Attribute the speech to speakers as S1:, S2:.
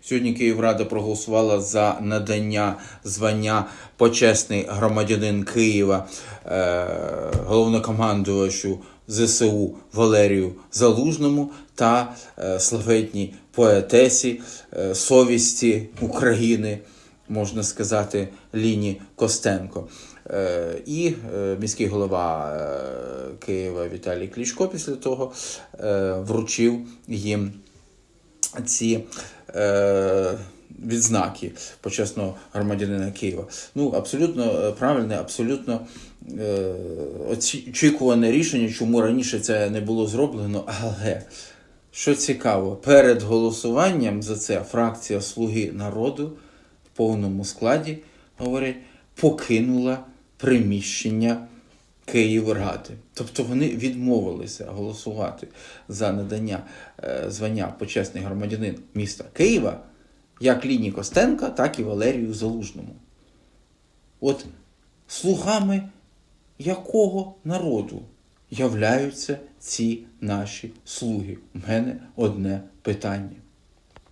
S1: Сьогодні Київрада проголосувала за надання звання почесний громадянин Києва е, головнокомандувачу ЗСУ Валерію Залужному та е, славетній поетесі е, совісті України, можна сказати, Ліні Костенко. І міський голова Києва Віталій Кличко після того вручив їм ці е, відзнаки почесного громадянина Києва. Ну, абсолютно е, правильне, абсолютно е, очікуване рішення, чому раніше це не було зроблено, але. Що цікаво, перед голосуванням за це фракція Слуги народу в повному складі, говорять, покинула приміщення Київради. Тобто вони відмовилися голосувати за надання е, звання почесний громадянин міста Києва як Ліні Костенка, так і Валерію Залужному. От слугами якого народу являються ці наші слуги? У мене одне питання.